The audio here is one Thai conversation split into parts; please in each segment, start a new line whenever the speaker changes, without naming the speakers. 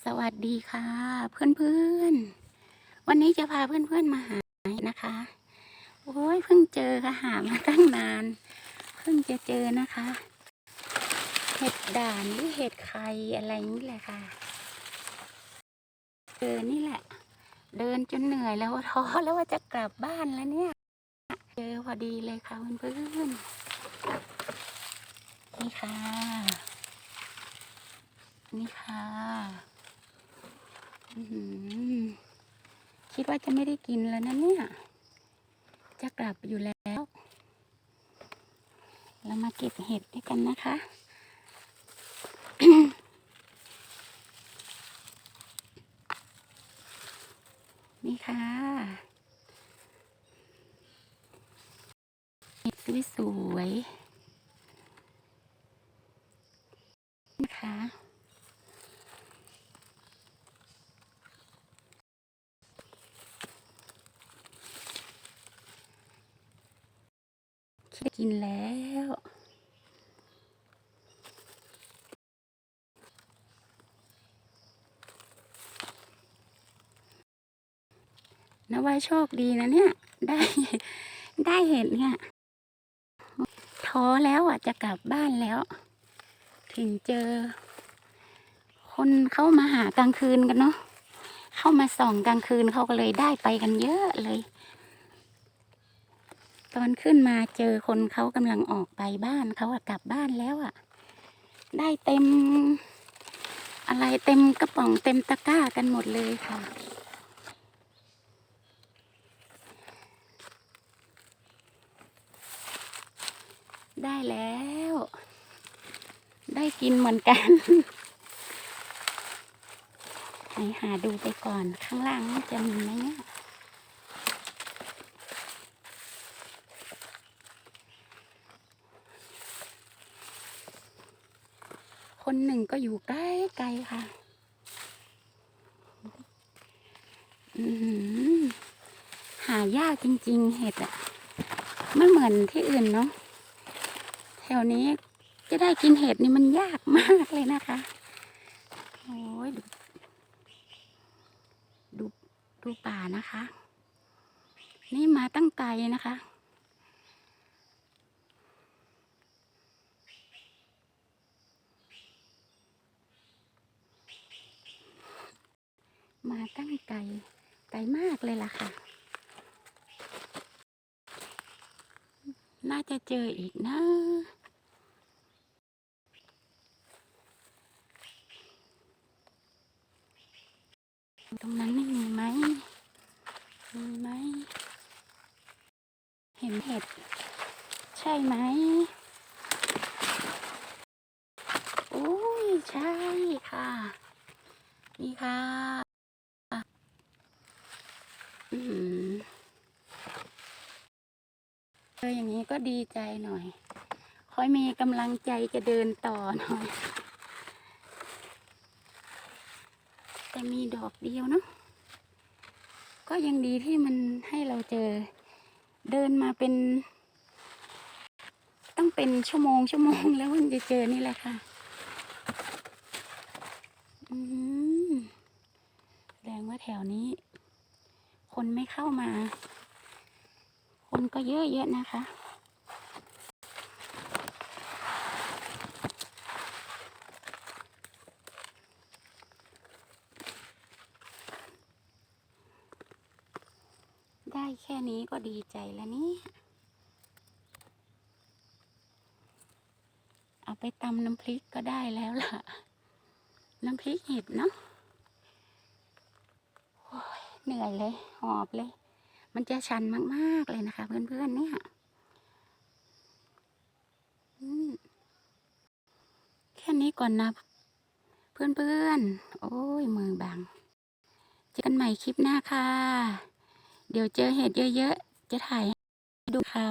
สวัสดีค่ะ เพื่อนๆ วันนี้จะพาเพื่อนๆมาหาเห็ดนะคะ โอ้ยเพิ่งเจอค่ะหามาตั้งนาน เพิ่งจะเจอนะคะ เห็ดด่านหรือเห็ดไข่อะไรนี่แหละค่ะ เจอนี่แหละ เดินจนเหนื่อยแล้วท้อแล้วว่าจะกลับบ้านแล้วเนี่ย เจอพอดีเลยค่ะเพื่อนๆนี่ค่ะ นี่ค่ะ คิดว่าจะไม่ได้กินแล้วนะเนี่ย จะกลับอยู่แล้ว เรามาเก็บเห็ดด้วยกันนะคะ นี่ค่ะเห็ดสวยๆนะคะ คิดกินแล้วนะว่าโชคดีนะเนี่ย ได้ได้เห็นเนี่ยท้อแล้วอะจะกลับบ้านแล้ว ถึงเจอ คนเข้ามาหากลางคืนกันเนาะเข้ามาส่องกลางคืนเขาก็เลยได้ไปกันเยอะเลย ตอนขึ้นมาเจอคนเขากำลังออกไปบ้านเขาอะกลับบ้านแล้วอะได้เต็ม อะไรเต็มกระป๋องเต็มตะกร้ากันหมดเลยค่ะ ได้แล้ว ได้กินเหมือนกันไหนหาดูไปก่อนข้างล่างจะมีไหมเนี่ย คนหนึ่งก็อยู่ใกล้ไกลค่ะอือหือหายากจริง ๆ เห็ดอะไม่เหมือนที่อื่นเนาะ แถวนี้จะได้กินเห็ดนี่มันยากมากเลยนะคะ โอ้ยดูดูดูป่านะคะ นี่มาตั้งไกลนะคะ มาตั้งไกลไกลมากเลยล่ะค่ะ น่าจะเจออีกนะ ตรงนั้นไม่มีไหม มีไหม เห็นเห็ด ใช่ไหมอุ้ย ใช่ค่ะ นี่ค่ะ อืม เจออย่างนี้ก็ดีใจหน่อย ค่อยมีกำลังใจจะเดินต่อหน่อย แต่มีดอกเดียวเนาะ ก็ยังดีที่มันให้เราเจอ เดินมาเป็น ต้องเป็นชั่วโมงชั่วโมงแล้วมันจะเจอนี่แหละค่ะอืมแสดงว่าแถวนี้ คนไม่เข้ามา คนก็เยอะเยอะนะคะ ได้แค่นี้ก็ดีใจแล้วนี่เอาไปตำน้ำพริกก็ได้แล้วล่ะ น้ำพริกเห็ดเนาะ เหนื่อยเลย หอบเลย มันจะชันมากๆเลยนะคะ เพื่อนๆเนี่ยแค่นี้ก่อนนะ เพื่อนๆ โอ้ยมือบัง เจอกันใหม่คลิปหน้าค่ะ เดี๋ยวเจอเห็ดเยอะๆ จะถ่ายให้ดูค่ะ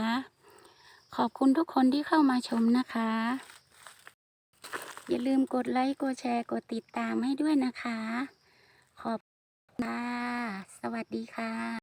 ขอบคุณทุกคนที่เข้ามาชมนะคะ อย่าลืมกดไลค์ กดแชร์ กดติดตามให้ด้วยนะคะ ขอบ ค่ะ สวัสดีค่ะ